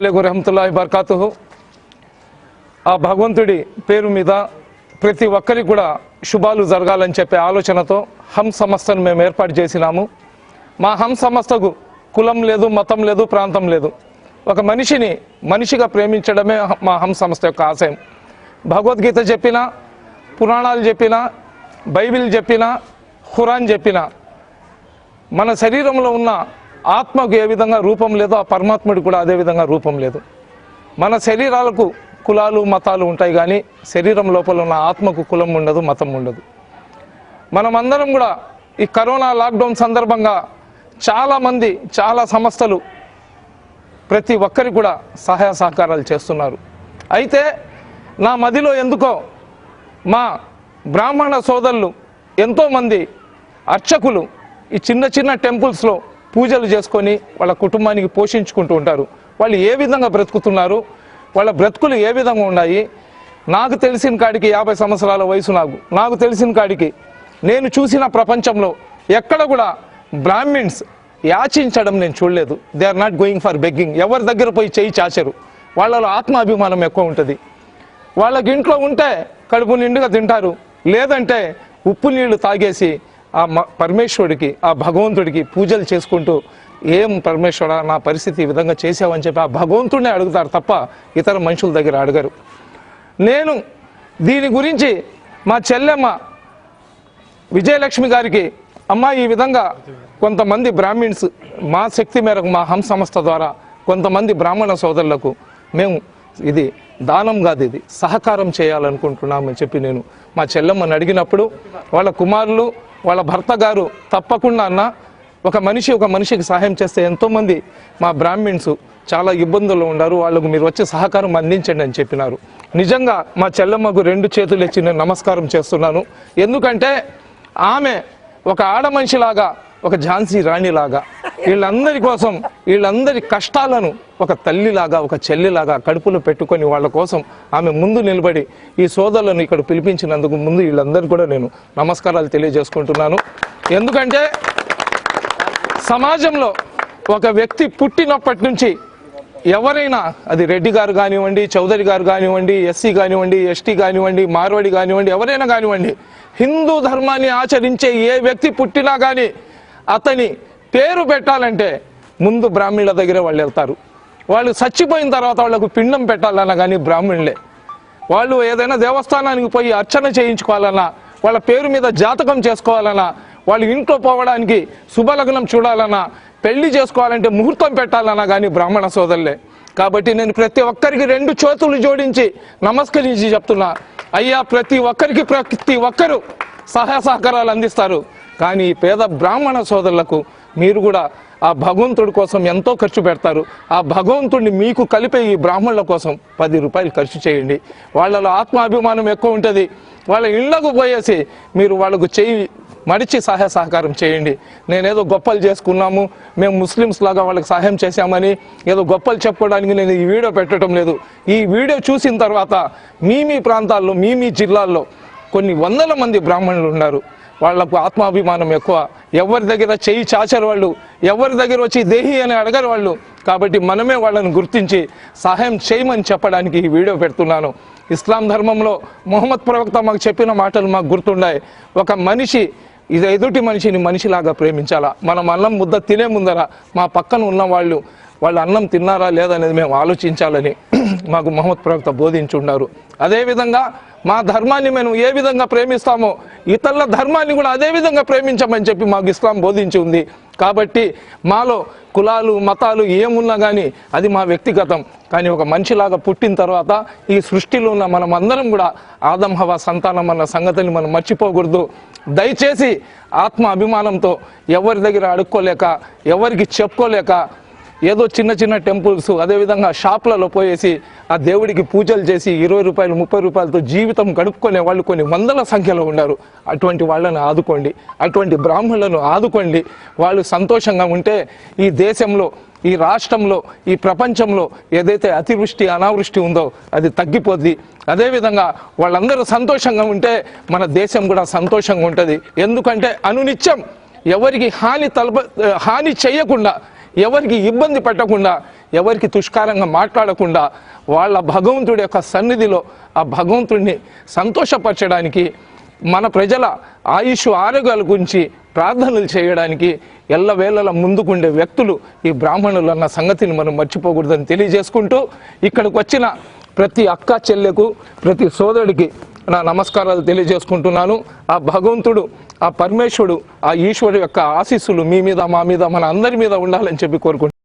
అస్సలాము రహమతుల్లాహి బర్కాతు ఆ భగవంతుడి పేరు మీద ప్రతి ఒక్కరికి కూడా శుభాలు జరగాలని చెప్పే ఆలోచనతో హం సంస్థను మేము ఏర్పాటు చేసినాము. మా హం సంస్థకు కులం లేదు మతం లేదు ప్రాంతం లేదు. ఒక మనిషిని మనిషిగా ప్రేమించడమే మా హం సంస్థ యొక్క ఆశయం. భగవద్గీత చెప్పిన పురాణాలు చెప్పిన బైబిల్ చెప్పినా ఖురాన్ చెప్పిన మన శరీరంలో ఉన్న ఆత్మకు ఏ విధంగా రూపం లేదో ఆ పరమాత్ముడికి కూడా అదే విధంగా రూపం లేదు. మన శరీరాలకు కులాలు మతాలు ఉంటాయి కానీ శరీరం లోపల ఉన్న ఆత్మకు కులం ఉండదు మతం ఉండదు. మనమందరం కూడా ఈ కరోనా లాక్డౌన్ సందర్భంగా చాలామంది చాలా సంస్థలు ప్రతి ఒక్కరికి కూడా సహాయ సహకారాలు చేస్తున్నారు. అయితే నా మదిలో ఎందుకో మా బ్రాహ్మణ సోదరులు ఎంతోమంది అర్చకులు ఈ చిన్న చిన్న టెంపుల్స్లో పూజలు చేసుకొని వాళ్ళ కుటుంబానికి పోషించుకుంటూ ఉంటారు. వాళ్ళు ఏ విధంగా బ్రతుకుతున్నారు? వాళ్ళ బ్రతుకులు ఏ విధంగా ఉన్నాయి? నాకు తెలిసిన కాడికి యాభై సంవత్సరాల వయసు నాకు. నాకు తెలిసిన కాడికి నేను చూసిన ప్రపంచంలో ఎక్కడ కూడా బ్రాహ్మిన్స్ యాచించడం నేను చూడలేదు. They are not going for begging ఎవరి దగ్గర పోయి చేయి చాచరు? వాళ్ళలో ఆత్మాభిమానం ఎక్కువ ఉంటుంది. వాళ్ళకి ఇంట్లో ఉంటే కడుపు నిండుగా తింటారు. లేదంటే ఉప్పు నీళ్ళు తాగేసి ఆ మ- పరమేశ్వరుడికి ఆ భగవంతుడికి పూజలు చేసుకుంటూ ఏం పరమేశ్వర నా పరిస్థితి ఈ విధంగా చేసావని చెప్పి ఆ భగవంతుడినే అడుగుతారు తప్ప ఇతర మనుషుల దగ్గర అడగరు. నేను దీని గురించి మా చెల్లెమ్మ విజయలక్ష్మి గారికి అమ్మ ఈ విధంగా కొంతమంది బ్రాహ్మిన్స్ మా శక్తి మేరకు మా హం సంస్థ ద్వారా కొంతమంది బ్రాహ్మణ సోదరులకు మేము ఇది దానం కాదు ఇది సహకారం చేయాలనుకుంటున్నామని చెప్పి నేను మా చెల్లెమ్మని అడిగినప్పుడు వాళ్ళ కుమారులు వాళ్ళ భర్త గారు తప్పకుండా అన్న ఒక మనిషి ఒక మనిషికి సహాయం చేస్తే ఎంతోమంది మా బ్రాహ్మిన్స్ చాలా ఇబ్బందుల్లో ఉన్నారు. వాళ్ళకు మీరు వచ్చి సహకారం అందించండి అని చెప్పినారు. నిజంగా మా చెల్లమ్మకు రెండు చేతులు ఇచ్చి నేను నమస్కారం చేస్తున్నాను. ఎందుకంటే ఆమె ఒక ఆడ మనిషిలాగా ఒక ఝాన్సీ రాణిలాగా వీళ్ళందరి కోసం వీళ్ళందరి కష్టాలను ఒక తల్లిలాగా ఒక చెల్లిలాగా కడుపులో పెట్టుకొని వాళ్ళ కోసం ఆమె ముందు నిలబడి ఈ సోదరులను ఇక్కడ పిలిపించినందుకు ముందు వీళ్ళందరికీ కూడా నేను నమస్కారాలు తెలియజేసుకుంటున్నాను. ఎందుకంటే సమాజంలో ఒక వ్యక్తి పుట్టినప్పటి నుంచి ఎవరైనా అది రెడ్డి గారు కానివ్వండి చౌదరి గారు కానివ్వండి ఎస్సీ కానివ్వండి ఎస్టీ కానివ్వండి మార్వాడి కానివ్వండి ఎవరైనా కానివ్వండి హిందూ ధర్మాన్ని ఆచరించే ఏ వ్యక్తి పుట్టినా కానీ అతని పేరు పెట్టాలంటే ముందు బ్రాహ్మణుల దగ్గరే వాళ్ళు వెళ్తారు. వాళ్ళు చచ్చిపోయిన తర్వాత వాళ్ళకు పిండం పెట్టాలన్నా కానీ బ్రాహ్మణులే. వాళ్ళు ఏదైనా దేవస్థానానికి పోయి అర్చన చేయించుకోవాలన్నా వాళ్ళ పేరు మీద జాతకం చేసుకోవాలన్నా వాళ్ళు ఇంట్లో పోవడానికి శుభలగ్నం చూడాలన్నా పెళ్ళి చేసుకోవాలంటే ముహూర్తం పెట్టాలన్నా కానీ బ్రాహ్మణ సోదరులే. కాబట్టి నేను ప్రతి ఒక్కరికి రెండు చేతులు జోడించి నమస్కరించి చెప్తున్నా. అయ్యా ప్రతి ఒక్కరికి ప్రతి ఒక్కరు సహాయ సహకారాలు అందిస్తారు. కానీ పేద బ్రాహ్మణ సోదరులకు మీరు కూడా ఆ భగవంతుడి కోసం ఎంతో ఖర్చు పెడతారు. ఆ భగవంతుడిని మీకు కలిపే ఈ బ్రాహ్మణుల కోసం పది రూపాయలు ఖర్చు చేయండి. వాళ్ళలో ఆత్మాభిమానం ఎక్కువ ఉంటుంది. వాళ్ళ ఇళ్ళకు పోయేసి మీరు వాళ్ళకు చేయి మడిచి సహాయ సహకారం చేయండి. నేనేదో గొప్పలు చేసుకున్నాము మేము ముస్లిమ్స్ లాగా వాళ్ళకి సహాయం చేశామని ఏదో గొప్పలు చెప్పుకోవడానికి నేను ఈ వీడియో పెట్టడం లేదు. ఈ వీడియో చూసిన తర్వాత మీ మీ ప్రాంతాల్లో మీ మీ జిల్లాల్లో కొన్ని వందల మంది బ్రాహ్మణులు ఉన్నారు. వాళ్ళకు ఆత్మాభిమానం ఎక్కువ. ఎవరి దగ్గర చేయి చాచరు వాళ్ళు ఎవరి దగ్గర వచ్చి దేహి అని అడగరు వాళ్ళు. కాబట్టి మనమే వాళ్ళని గుర్తించి సహాయం చేయమని చెప్పడానికి ఈ వీడియో పెడుతున్నాను. ఇస్లాం ధర్మంలో మొహమ్మద్ ప్రవక్త మాకు చెప్పిన మాటలు మాకు గుర్తుండాయి. ఒక మనిషి ఇది ఎదుటి మనిషిని మనిషిలాగా ప్రేమించాలా? మనం అన్నం ముద్ద తినే ముందర మా పక్కన ఉన్న వాళ్ళు వాళ్ళు అన్నం తిన్నారా లేదా అనేది మేము ఆలోచించాలని మాకు మహమ్మద్ ప్రవక్త బోధించి ఉన్నారు అదేవిధంగా మా ధర్మాన్ని మేము ఏ విధంగా ప్రేమిస్తామో ఇతరుల ధర్మాన్ని కూడా అదే విధంగా ప్రేమించమని చెప్పి మాకు ఇస్లాం బోధించి ఉంది. కాబట్టి మాలో కులాలు మతాలు ఏమున్నా కానీ అది మా వ్యక్తిగతం. కానీ ఒక మనిషిలాగా పుట్టిన తర్వాత ఈ సృష్టిలో ఉన్న మనం అందరం కూడా ఆదం హవా సంతానం అన్న సంగతిని మనం మర్చిపోకూడదు. దయచేసి ఆత్మ అభిమానంతో ఎవరి దగ్గర అడుక్కోలేక ఎవరికి చెప్పుకోలేక ఏదో చిన్న చిన్న టెంపుల్స్ అదేవిధంగా షాప్లలో పోయేసి ఆ దేవుడికి పూజలు చేసి ఇరవై రూపాయలు ముప్పై రూపాయలతో జీవితం గడుపుకునే వాళ్ళు కొన్ని వందల సంఖ్యలో ఉన్నారు. అటువంటి వాళ్ళను ఆదుకోండి. అటువంటి బ్రాహ్మణులను ఆదుకోండి. వాళ్ళు సంతోషంగా ఉంటే ఈ దేశంలో ఈ రాష్ట్రంలో ఈ ప్రపంచంలో ఏదైతే అతివృష్టి అనావృష్టి ఉందో అది తగ్గిపోద్ది. అదేవిధంగా వాళ్ళందరూ సంతోషంగా ఉంటే మన దేశం కూడా సంతోషంగా ఉంటుంది. ఎందుకంటే అనునిత్యం ఎవరికి హాని తలప హాని చేయకుండా ఎవరికి ఇబ్బంది పెట్టకుండా ఎవరికి తుష్కారంగా మాట్లాడకుండా వాళ్ళ భగవంతుడి యొక్క సన్నిధిలో ఆ భగవంతుడిని సంతోషపరచడానికి మన ప్రజల ఆయుష్ ఆరోగ్యాల గురించి ప్రార్థనలు చేయడానికి ఎల్లవేళల ముందుకుండే వ్యక్తులు ఈ బ్రాహ్మణులు అన్న సంగతిని మనం మర్చిపోకూడదని తెలియజేసుకుంటూ ఇక్కడికి వచ్చిన ప్రతి అక్క చెల్లెకు ప్రతి సోదరుడికి నా నమస్కారాలు తెలియజేసుకుంటున్నాను. ఆ భగవంతుడు ఆ పరమేశ్వరుడు ఆ ఈశ్వరుడు యొక్క ఆశీస్సులు మీ మీద మా మీద మన అందరి మీద ఉండాలని చెప్పి కోరుకుంటున్నాను.